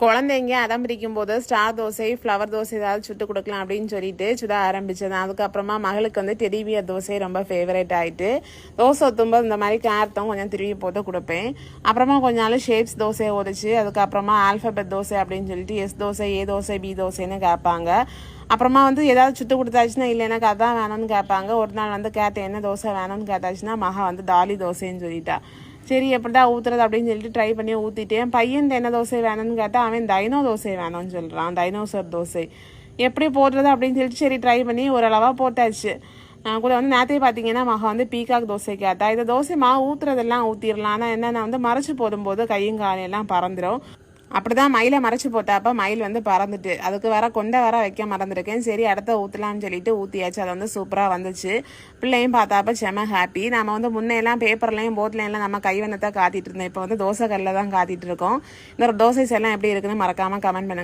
குழந்தைங்க அடம் பிடிக்கும் போது ஸ்டார் தோசை ஃப்ளவர் தோசை ஏதாவது சுட்டு கொடுக்கலாம் அப்படின்னு சொல்லிட்டு சுட ஆரம்பிச்சது. அதுக்கப்புறமா மகளுக்கு வந்து தெரிவிய தோசை ரொம்ப ஃபேவரேட் ஆகிட்டு தோசை ஊற்றும்போது இந்த மாதிரி கேரட்டும் கொஞ்சம் திருவி போட்டு கொடுப்பேன். அப்புறமா கொஞ்ச நாள் ஷேப்ஸ் தோசை ஓடிச்சு அதுக்கப்புறமா ஆல்ஃபபெட் தோசை அப்படின்னு சொல்லிட்டு S dosa A dosa B தோசைன்னு கேட்பாங்க. அப்புறமா வந்து ஏதாவது சுட்டு கொடுத்தாச்சுன்னா இல்லை எனக்கு அதான் வேணும்னு கேட்பாங்க. ஒரு நாள் வந்து கேட்டேன் என்ன தோசை வேணும்னு கேட்டாச்சுன்னா மகா வந்து தாலி தோசைன்னு சொல்லிட்டா. சரி எப்படிதான் ஊற்றுறது அப்படின்னு சொல்லிட்டு ட்ரை பண்ணி ஊற்றிட்டேன் பையன் என்ன தோசை வேணும்னு கேட்டால் அவன் தைனோ தோசை வேணும்னு சொல்கிறான் டைனோசர் தோசை. எப்படி போடுறது அப்படின்னு சொல்லிட்டு சரி ட்ரை பண்ணி ஓரளவாக போட்டாச்சு. நான் கூட வந்து நேற்றே பார்த்தீங்கன்னா மகா வந்து பீகாக் தோசை கேட்டா இந்த தோசை மாவு ஊற்றுறதெல்லாம் ஊற்றிடலாம் ஆனால் என்னென்ன வந்து மறைச்சு போடும்போது கையும் காலையெல்லாம் பறந்துடும் அப்படிதான் மயிலை மறைச்சு போட்டாப்ப மயில் வந்து பறந்துட்டு அதுக்கு வர கொண்டை வர வைக்க மறந்துருக்கேன். சரி அடுத்த ஊற்றலாம்னு சொல்லிட்டு ஊற்றியாச்சு அது வந்து சூப்பராக வந்துச்சு. பிள்ளையும் பார்த்தாப்ப செம ஹாப்பி நம்ம வந்து முன்னையெல்லாம் பேப்பர்லையும் போட்லையும் நம்ம கைவண்ணத்தை காத்திட்டு இருந்தோம். இப்போ வந்து தோசை கல்லில் தான் காத்திட்டு இருக்கோம். இந்த ஒரு தோசை எல்லாம் எப்படி இருக்குன்னு மறக்காம கமெண்ட் பண்ணுங்க.